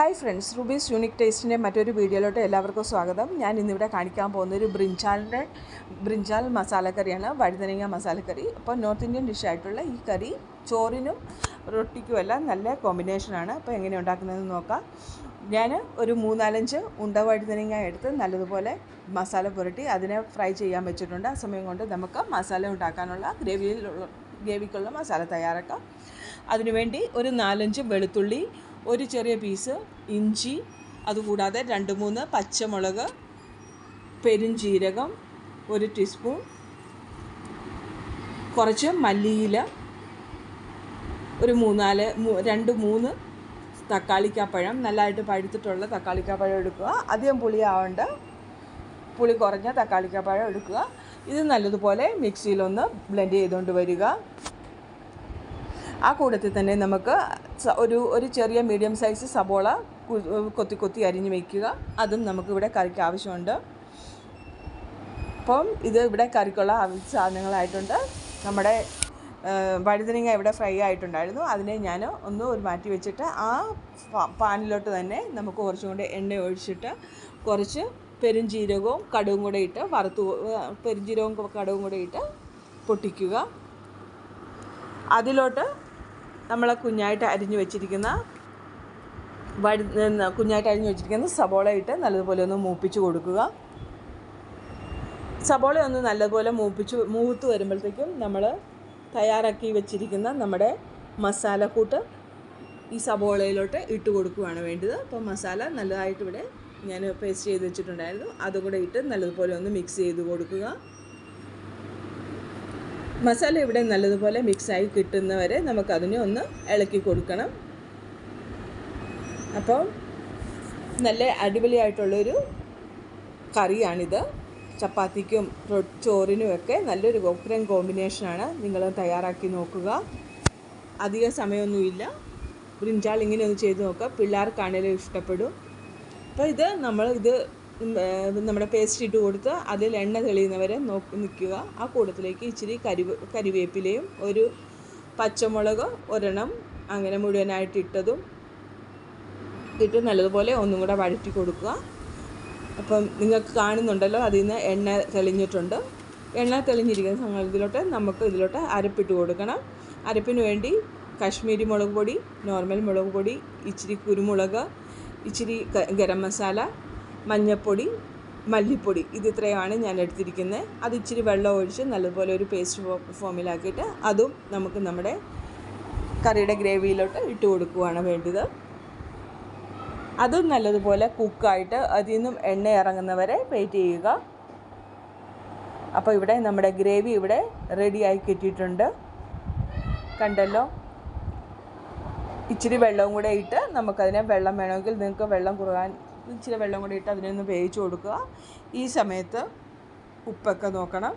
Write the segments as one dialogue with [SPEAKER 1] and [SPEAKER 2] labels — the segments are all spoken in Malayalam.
[SPEAKER 1] ഹായ് ഫ്രണ്ട്സ് റുബീസ് യൂണിക് ടേസ്റ്റിന്റെ മറ്റൊരു വീഡിയോയിലോട്ട് എല്ലാവർക്കും സ്വാഗതം. ഞാൻ ഇന്നിവിടെ കാണിക്കാൻ പോകുന്ന ഒരു ബ്രിഞ്ചാലിന്റെ ബ്രിഞ്ചാൽ മസാലക്കറിയാണ് വഴുതനങ്ങ മസാലക്കറി. അപ്പോൾ നോർത്ത് ഇന്ത്യൻ ഡിഷായിട്ടുള്ള ഈ കറി ചോറിനും റൊട്ടിക്കും റൊട്ടിക്കുമെല്ലാം നല്ല കോമ്പിനേഷനാണ് അപ്പോൾ എങ്ങനെ ഉണ്ടാക്കുന്നതെന്ന് നോക്കാം. ഞാൻ ഒരു മൂന്നാലഞ്ച് ഉണ്ട വഴുതനങ്ങ എടുത്ത് നല്ലതുപോലെ മസാല പുരട്ടി അതിനെ ഫ്രൈ ചെയ്യാൻ വെച്ചിട്ടുണ്ട്. ആ സമയം കൊണ്ട് നമുക്ക് മസാല ഉണ്ടാക്കാനുള്ള ഗ്രേവിയിലുള്ള ഗ്രേവിക്കുള്ള മസാല തയ്യാറാക്കാം. അതിനുവേണ്ടി ഒരു നാലഞ്ച് വെളുത്തുള്ളി ഒരു ചെറിയ പീസ് ഇഞ്ചി അതുകൂടാതെ രണ്ട് മൂന്ന് പച്ചമുളക് പെരുംജീരകം ഒരു ടീസ്പൂൺ കുറച്ച് മല്ലിയില ഒരു മൂന്നാൽ രണ്ട് മൂന്ന് തക്കാളിക്കാപ്പഴം നല്ലതായിട്ട് പഴുത്തിട്ടുള്ള തക്കാളിക്കാപ്പഴം എടുക്കുക. അധികം പുളിയാവേണ്ട. പുളി കുറഞ്ഞ തക്കാളിക്കാപ്പഴം എടുക്കുക. ഇത് നല്ലതുപോലെ മിക്സിയിലൊന്ന് ബ്ലെൻഡ് ചെയ്തുകൊണ്ട് വരിക. ആ കൂട്ടത്തിൽ തന്നെ നമുക്ക് ഒരു ഒരു ചെറിയ മീഡിയം സൈസ് സബോള കൊത്തി കൊത്തി അരിഞ്ഞ് വയ്ക്കുക അതും നമുക്കിവിടെ കറിക്ക് ആവശ്യമുണ്ട്. അപ്പം ഇത് ഇവിടെ കറിക്കുള്ള സാധനങ്ങളായിട്ടുണ്ട്. നമ്മുടെ വഴുതനങ്ങ ഇവിടെ ഫ്രൈ ആയിട്ടുണ്ടായിരുന്നു. അതിനെ ഞാൻ ഒന്ന് ഒരു മാറ്റി വെച്ചിട്ട് ആ പാനിലോട്ട് തന്നെ നമുക്ക് കുറച്ചും കൂടെ എണ്ണ ഒഴിച്ചിട്ട് കുറച്ച് പെരുംജീരകവും കടുവും കൂടെ ഇട്ട് വറുത്ത് പെരുംജീരകവും കടുവും കൂടെ ഇട്ട് പൊട്ടിക്കുക. അതിലോട്ട് നമ്മൾ കുഞ്ഞായിട്ട് അരിഞ്ഞു വെച്ചിരിക്കുന്ന വഴു കുഞ്ഞായിട്ട് അരിഞ്ഞു വെച്ചിരിക്കുന്ന സബോള ഇട്ട് നല്ലതുപോലെ ഒന്ന് മൂപ്പിച്ച് കൊടുക്കുക. സബോള ഒന്ന് നല്ലതുപോലെ മൂപ്പിച്ച് മൂത്ത് വരുമ്പോഴത്തേക്കും നമ്മൾ തയ്യാറാക്കി വെച്ചിരിക്കുന്ന നമ്മുടെ മസാലക്കൂട്ട് ഈ സബോളയിലോട്ട് ഇട്ട് കൊടുക്കുകയാണ് വേണ്ടത്. അപ്പോൾ മസാല നല്ലതായിട്ട് ഇവിടെ ഞാൻ പേസ്റ്റ് ചെയ്ത് വെച്ചിട്ടുണ്ടായിരുന്നു. അതും കൂടെ ഇട്ട് നല്ലതുപോലെ ഒന്ന് മിക്സ് ചെയ്ത് കൊടുക്കുക. മസാല ഇവിടെ നല്ലതുപോലെ മിക്സായി കിട്ടുന്നവരെ നമുക്കതിനെ ഒന്ന് ഇളക്കി കൊടുക്കണം. അപ്പോൾ നല്ല അടിപൊളിയായിട്ടുള്ളൊരു കറിയാണിത്. ചപ്പാത്തിക്കും ചോറിനുമൊക്കെ നല്ലൊരു ഗോക്രൻ കോമ്പിനേഷനാണ്. നിങ്ങൾ തയ്യാറാക്കി നോക്കുക. അധിക സമയമൊന്നുമില്ല. ബ്രിഞ്ചാൾ ഇങ്ങനെ ഒന്ന് ചെയ്ത് നോക്കുക. പിള്ളേർക്കാണേലും ഇഷ്ടപ്പെടും. അപ്പോൾ ഇത് നമ്മൾ ഇത് നമ്മുടെ പേസ്റ്റ് ഇട്ട് കൊടുത്ത് അതിൽ എണ്ണ തെളിയുന്നവരെ നോക്കി നിൽക്കുക. ആ കൂട്ടത്തിലേക്ക് ഇച്ചിരി കരി കരിവേപ്പിലയും ഒരു പച്ചമുളക് ഒരെണ്ണം അങ്ങനെ മുഴുവനായിട്ട് ഇട്ടതും ഇട്ട് നല്ലതുപോലെ ഒന്നും കൂടെ വഴറ്റി കൊടുക്കുക. അപ്പം നിങ്ങൾക്ക് കാണുന്നുണ്ടല്ലോ അതിൽ നിന്ന് എണ്ണ തെളിഞ്ഞിട്ടുണ്ട്. എണ്ണ തെളിഞ്ഞിരിക്കുന്ന സമയത്തിലോട്ട് നമുക്ക് ഇതിലോട്ട് അരപ്പിട്ട് കൊടുക്കണം. അരപ്പിന് വേണ്ടി കാശ്മീരി മുളക് പൊടി നോർമൽ മുളക് പൊടി ഇച്ചിരി കുരുമുളക് ഇച്ചിരി ഗരം മസാല മഞ്ഞൾപ്പൊടി മല്ലിപ്പൊടി. ഇത് ഇത്രയാണ് ഞാൻ എടുത്തിരിക്കുന്നത്. അത് ഇച്ചിരി വെള്ളം ഒഴിച്ച് നല്ലതുപോലെ ഒരു പേസ്റ്റ് ഫോമിലാക്കിയിട്ട് അതും നമുക്ക് നമ്മുടെ കറിയുടെ ഗ്രേവിയിലോട്ട് ഇട്ട് കൊടുക്കുകയാണ് വേണ്ടത്. അതും നല്ലതുപോലെ കുക്കായിട്ട് അതിൽ നിന്നും എണ്ണ ഇറങ്ങുന്നവരെ വെയിറ്റ് ചെയ്യുക. അപ്പോൾ ഇവിടെ നമ്മുടെ ഗ്രേവി ഇവിടെ റെഡിയായി കിട്ടിയിട്ടുണ്ട്. കണ്ടല്ലോ? ഇച്ചിരി വെള്ളവും കൂടെ ഇട്ട് നമുക്കതിനെ വെള്ളം വേണമെങ്കിൽ നിങ്ങൾക്ക് വെള്ളം കുറുകാൻ ഇച്ചിരി വെള്ളം കൂടി ഇട്ട് അതിനൊന്ന് വേവിച്ച് കൊടുക്കുക. ഈ സമയത്ത് ഉപ്പൊക്കെ നോക്കണം.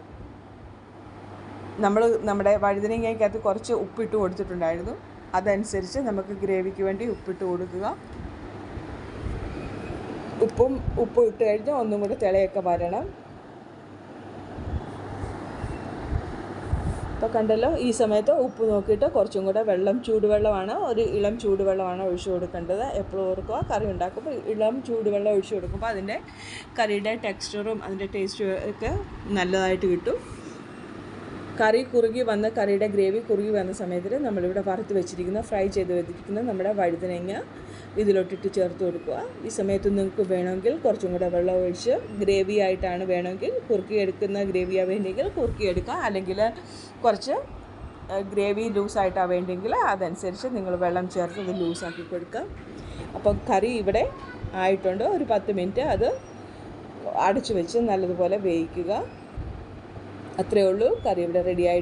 [SPEAKER 1] നമ്മൾ നമ്മുടെ വഴുതനങ്ങയ്ക്കകത്ത് കുറച്ച് ഉപ്പിട്ട് കൊടുത്തിട്ടുണ്ടായിരുന്നു. അതനുസരിച്ച് നമുക്ക് ഗ്രേവിക്ക് വേണ്ടി ഉപ്പിട്ട് കൊടുക്കുക. ഉപ്പും ഉപ്പും ഇട്ട് കഴിഞ്ഞാൽ ഒന്നും കൂടെ തിളയൊക്കെ വരണം. ഇപ്പോൾ കണ്ടല്ലോ ഈ സമയത്ത് ഉപ്പ് നോക്കിയിട്ട് കുറച്ചും കൂടെ വെള്ളം ചൂടുവെള്ളമാണ് ഒരു ഇളം ചൂടുവെള്ളമാണ് ഒഴിച്ചു കൊടുക്കേണ്ടത്. എപ്പോഴും ഓർക്കുക കറി ഉണ്ടാക്കുമ്പോൾ ഇളം ചൂടുവെള്ളം ഒഴിച്ചു കൊടുക്കുമ്പോൾ അതിന്റെ കറിയുടെ ടെക്സ്ചറും അതിന്റെ ടേസ്റ്റും ഒക്കെ നല്ലതായിട്ട് കിട്ടും. കറി കുറുകി വന്ന കറിയുടെ ഗ്രേവി കുറുകി വന്ന സമയത്തിൽ നമ്മളിവിടെ വറുത്ത് വെച്ചിരിക്കുന്ന ഫ്രൈ ചെയ്ത് വെച്ചിരിക്കുന്ന നമ്മുടെ വഴുതനങ്ങ ഇതിലോട്ടിട്ട് ചേർത്ത് കൊടുക്കുക. ഈ സമയത്ത് നിങ്ങൾക്ക് വേണമെങ്കിൽ കുറച്ചും കൂടെ വെള്ളം ഒഴിച്ച് ഗ്രേവി ആയിട്ടാണ് വേണമെങ്കിൽ കുറുക്കി എടുക്കുന്ന ഗ്രേവിയാണ് വേണ്ടെങ്കിൽ കുറുക്കി എടുക്കുക അല്ലെങ്കിൽ കുറച്ച് ഗ്രേവി ലൂസായിട്ടാണ് വേണ്ടെങ്കിൽ അതനുസരിച്ച് നിങ്ങൾ വെള്ളം ചേർത്ത് അത് ലൂസാക്കി കൊടുക്കുക അപ്പം കറി ഇവിടെ ആയിട്ടുണ്ട്. ഒരു പത്ത് മിനിറ്റ് അത് അടച്ചു വെച്ച് നല്ലതുപോലെ വേവിക്കുക. അത്രയേ ഉള്ളൂ. കറി ഇവിടെ റെഡിയായി